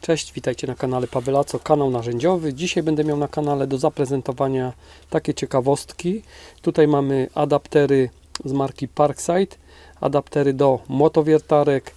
Cześć, witajcie na kanale Pawelaco, kanał narzędziowy. Dzisiaj będę miał na kanale do zaprezentowania takie ciekawostki. Tutaj mamy adaptery z marki Parkside, adaptery do motowiertarek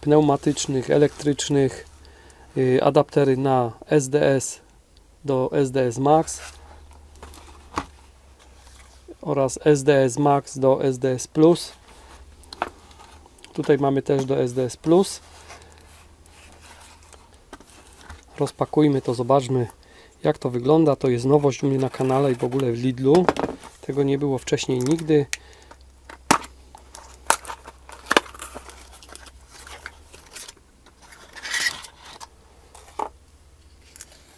pneumatycznych, elektrycznych, yy, adaptery na SDS do SDS Max oraz SDS Max do SDS Plus. Tutaj mamy też do SDS Plus. Rozpakujmy to, zobaczmy jak to wygląda. To jest nowość u mnie na kanale i w ogóle w Lidlu. Tego nie było wcześniej nigdy.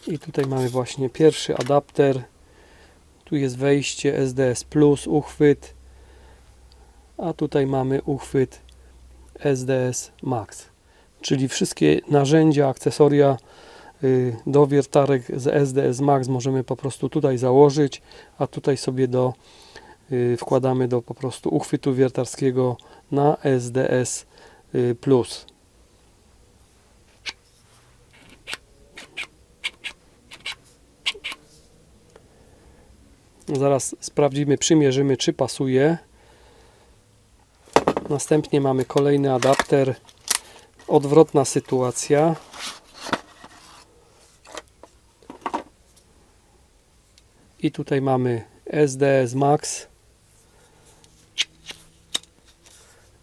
I tutaj mamy właśnie pierwszy adapter. Tu jest wejście SDS Plus, uchwyt. A tutaj mamy uchwyt SDS Max. Czyli wszystkie narzędzia, akcesoria do wiertarek z SDS Max możemy po prostu tutaj założyć, a tutaj sobie do y, wkładamy do po prostu uchwytu wiertarskiego na SDS y, Plus. Zaraz sprawdzimy, przymierzymy czy pasuje. Następnie mamy kolejny adapter. Odwrotna sytuacja. I tutaj mamy SDS Max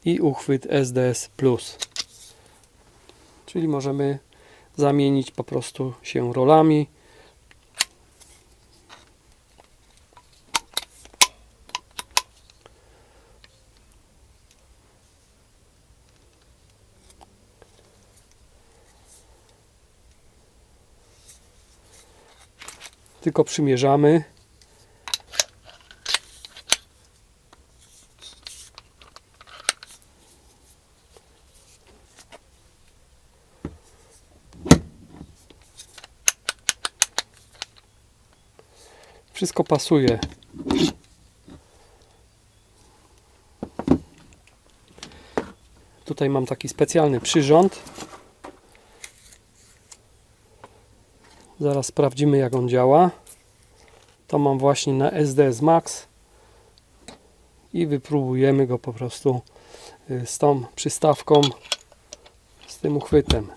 i uchwyt SDS Plus. Czyli możemy zamienić po prostu się rolami. Tylko przymierzamy. Wszystko pasuje. Tutaj mam taki specjalny przyrząd. Zaraz sprawdzimy jak on działa. To mam właśnie na SDS Max i wypróbujemy go po prostu y, z tą przystawką, z tym uchwytem.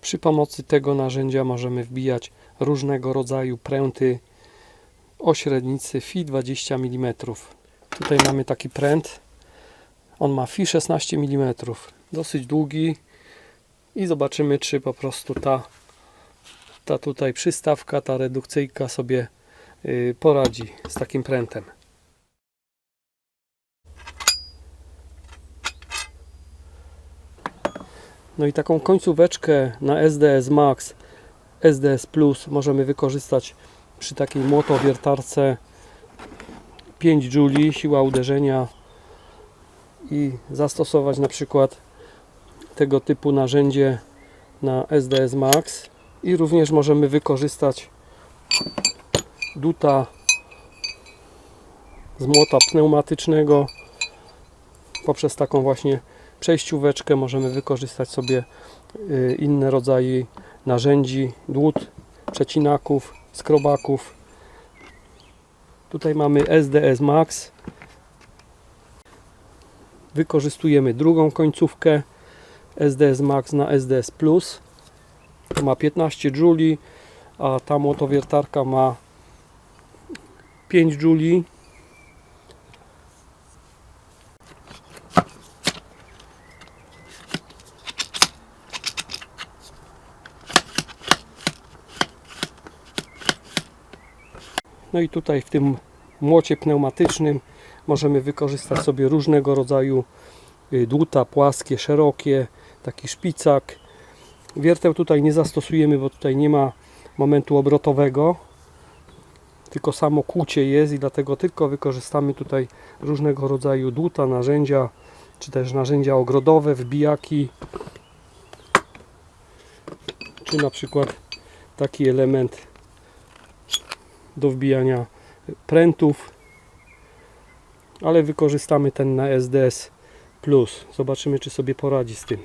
Przy pomocy tego narzędzia możemy wbijać różnego rodzaju pręty o średnicy FI 20 mm. Tutaj mamy taki pręt. On ma FI 16 mm. Dosyć długi. I zobaczymy, czy po prostu ta, ta tutaj przystawka, ta redukcyjka sobie y, poradzi z takim prętem. No i taką końcóweczkę na SDS Max, SDS Plus możemy wykorzystać przy takiej młotowiertarce 5 Joule siła uderzenia i zastosować na przykład tego typu narzędzie na SDS Max. I również możemy wykorzystać duta z młota pneumatycznego. Poprzez taką właśnie przejścióweczkę możemy wykorzystać sobie y, inne rodzaje narzędzi, dłut, przecinaków, skrobaków Tutaj mamy SDS Max. Wykorzystujemy drugą końcówkę SDS Max na SDS Plus. To ma 15 Joule, a ta motowiertarka ma 5 Joule. No i tutaj w tym młocie pneumatycznym możemy wykorzystać sobie różnego rodzaju y, dłuta płaskie, szerokie, taki szpicak. Wierteł tutaj nie zastosujemy, bo tutaj nie ma momentu obrotowego, tylko samo kłucie jest i dlatego tylko wykorzystamy tutaj różnego rodzaju dłuta, narzędzia, czy też narzędzia ogrodowe, wbijaki, czy na przykład taki element do wbijania prętów, ale wykorzystamy ten na SDS Plus. Zobaczymy, czy sobie poradzi z tym.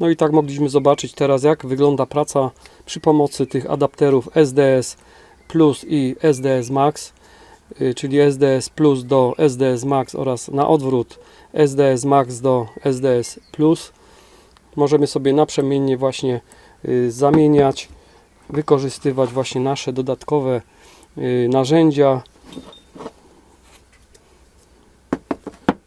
No i tak mogliśmy zobaczyć teraz, jak wygląda praca przy pomocy tych adapterów SDS Plus i SDS Max, y, czyli SDS Plus do SDS Max oraz na odwrót SDS Max do SDS Plus. Możemy sobie naprzemiennie właśnie y, zamieniać, wykorzystywać właśnie nasze dodatkowe y, narzędzia.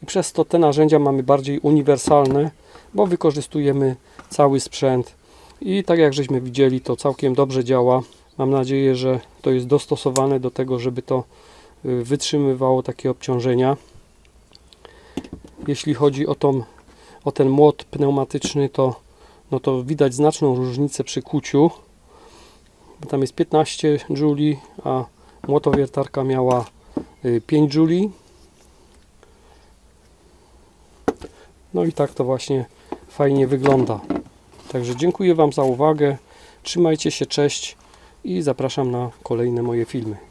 I przez to te narzędzia mamy bardziej uniwersalne, bo wykorzystujemy cały sprzęt. I tak jak żeśmy widzieli to całkiem dobrze działa. Mam nadzieję, że to jest dostosowane do tego, żeby to y, wytrzymywało takie obciążenia. Jeśli chodzi o, tą, o ten młot pneumatyczny to, no to widać znaczną różnicę przy kuciu. Tam jest 15 Juli, a młotowiertarka miała y, 5 Juli no i tak to właśnie fajnie wygląda. Także dziękuję Wam za uwagę. Trzymajcie się, cześć i zapraszam na kolejne moje filmy.